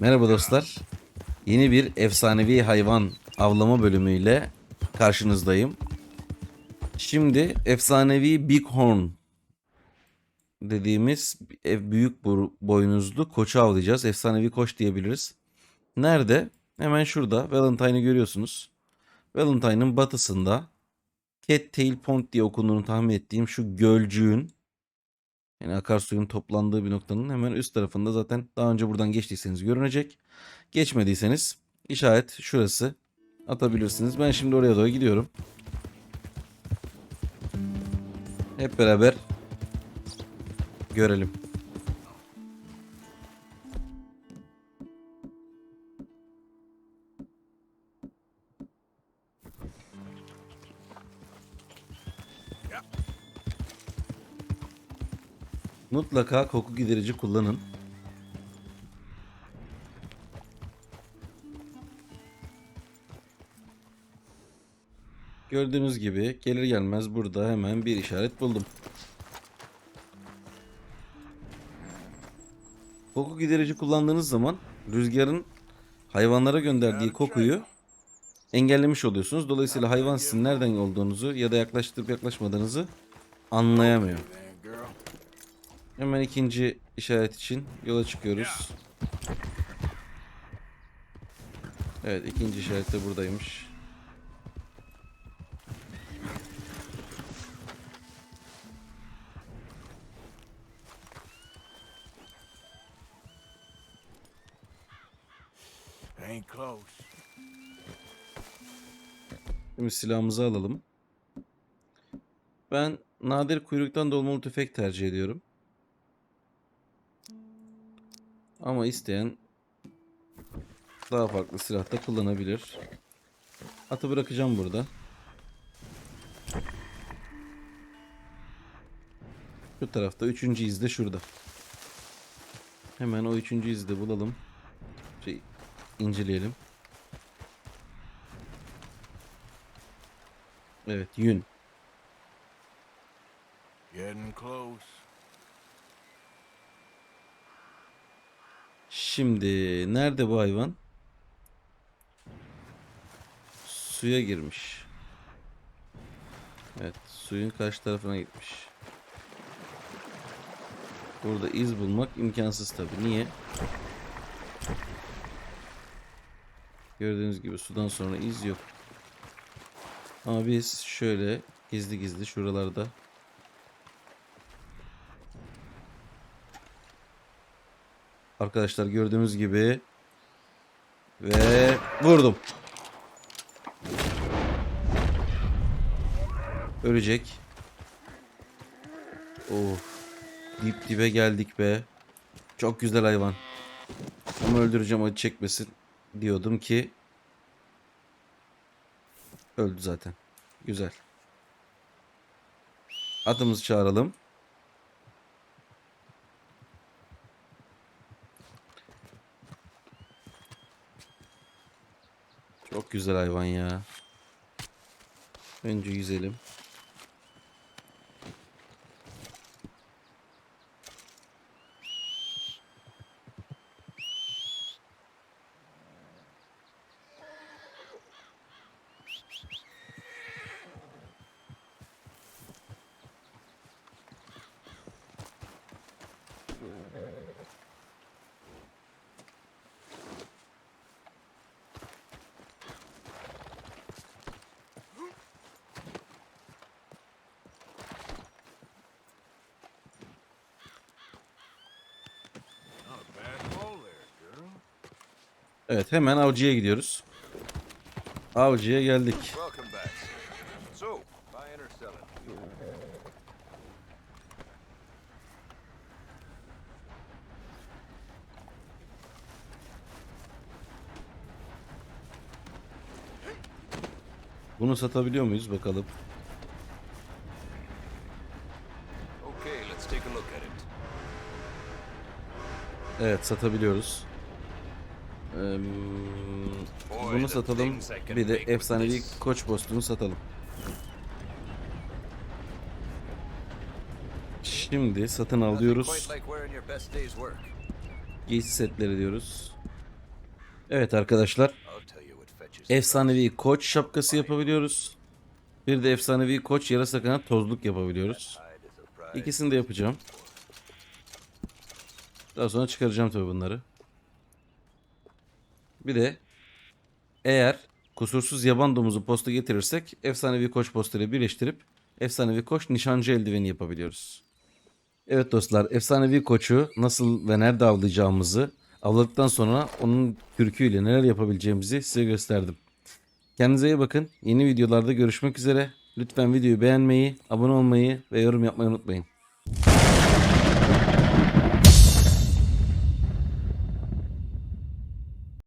Merhaba dostlar. Yeni bir efsanevi hayvan avlama bölümüyle karşınızdayım. Şimdi efsanevi bighorn dediğimiz büyük boynuzlu koçu avlayacağız. Efsanevi koç diyebiliriz. Nerede? Hemen şurada. Valentine'ı görüyorsunuz. Valentine'ın batısında Cattail Pond diye okunduğunu tahmin ettiğim şu gölcüğün yani akarsuyun toplandığı bir noktanın hemen üst tarafında zaten daha önce buradan geçtiyseniz görünecek. Geçmediyseniz işaret şurası atabilirsiniz. Ben şimdi oraya doğru gidiyorum. Hep beraber görelim. Mutlaka koku giderici kullanın. Gördüğünüz gibi gelir gelmez burada hemen bir işaret buldum. Koku giderici kullandığınız zaman rüzgarın hayvanlara gönderdiği kokuyu engellemiş oluyorsunuz. Dolayısıyla hayvan sizin nereden olduğunuzu ya da yaklaştırıp yaklaşmadığınızı anlayamıyor. Hemen ikinci işaret için yola çıkıyoruz. Evet ikinci işaret de buradaymış. Şimdi silahımızı alalım. Ben nadir kuyruktan dolmalı tüfek tercih ediyorum. Ama isteyen daha farklı silah da kullanabilir. Atı bırakacağım burada. Şu tarafta üçüncü iz de şurada. Hemen o üçüncü izi de bulalım. Şey, inceleyelim. Evet yün. Getting close. Şimdi nerede bu hayvan? Suya girmiş. Evet, suyun karşı tarafına gitmiş. Burada iz bulmak imkansız tabi. Niye? Gördüğünüz gibi sudan sonra iz yok. Ama biz şöyle gizli gizli şuralarda Arkadaşlar gördüğünüz gibi ve vurdum. Ölecek. Of. Dip dibe geldik be. Çok güzel hayvan. Ama öldüreceğim acı çekmesin diyordum ki öldü zaten. Güzel. Atımızı çağıralım. Güzel hayvan ya. Önce yüzelim. Evet hemen avcıya gidiyoruz. Avcıya geldik. Bunu satabiliyor muyuz bakalım. Evet satabiliyoruz. Bunu satalım. Bir de efsanevi koç postunu satalım. Şimdi satın alıyoruz. Giysi setleri diyoruz. Evet arkadaşlar. Efsanevi koç şapkası yapabiliyoruz. Bir de efsanevi koç yarasa kanat tozluk yapabiliyoruz. İkisini de yapacağım. Daha sonra çıkaracağım tabii bunları. Bir de eğer kusursuz yaban domuzu posta getirirsek efsanevi koç postayla birleştirip efsanevi koç nişancı eldiveni yapabiliyoruz. Evet dostlar efsanevi koçu nasıl ve nerede avlayacağımızı avladıktan sonra onun kürküyle neler yapabileceğimizi size gösterdim. Kendinize iyi bakın. Yeni videolarda görüşmek üzere. Lütfen videoyu beğenmeyi, abone olmayı ve yorum yapmayı unutmayın.